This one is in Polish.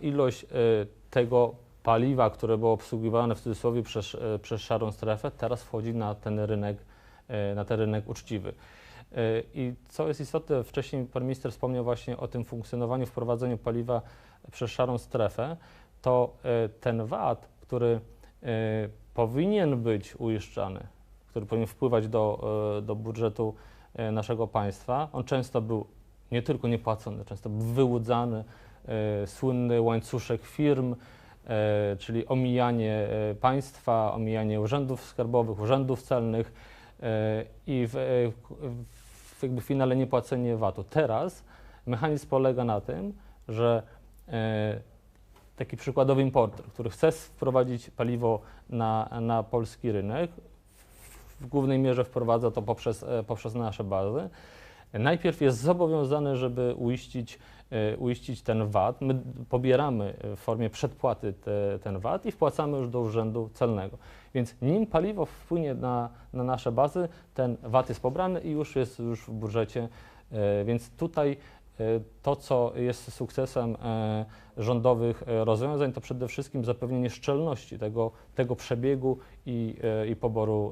Ilość e, tego paliwa, które było obsługiwane w cudzysłowie przez, e, przez szarą strefę, teraz wchodzi na ten rynek, e, na ten rynek uczciwy. I co jest istotne, wcześniej pan minister wspomniał właśnie o tym funkcjonowaniu, wprowadzeniu paliwa przez szarą strefę, to ten VAT, który powinien być uiszczany, który powinien wpływać do, do budżetu naszego państwa, on często był nie tylko niepłacony, często był wyłudzany, słynny łańcuszek firm, e, czyli omijanie e, państwa, omijanie urzędów skarbowych, urzędów celnych e, i w, e, w jakby finale niepłacenie VAT-u. Teraz mechanizm polega na tym, że e, taki przykładowy importer, który chce wprowadzić paliwo na, na polski rynek, w głównej mierze wprowadza to poprzez, e, poprzez nasze bazy. Najpierw jest zobowiązany, żeby uiścić, e, uiścić ten VAT. My pobieramy w formie przedpłaty te, ten VAT i wpłacamy już do urzędu celnego. Więc nim paliwo wpłynie na, na nasze bazy, ten VAT jest pobrany i już jest już w budżecie. E, Więc tutaj e, to, co jest sukcesem e, rządowych e, rozwiązań, to przede wszystkim zapewnienie szczelności tego, tego przebiegu i, e, i poboru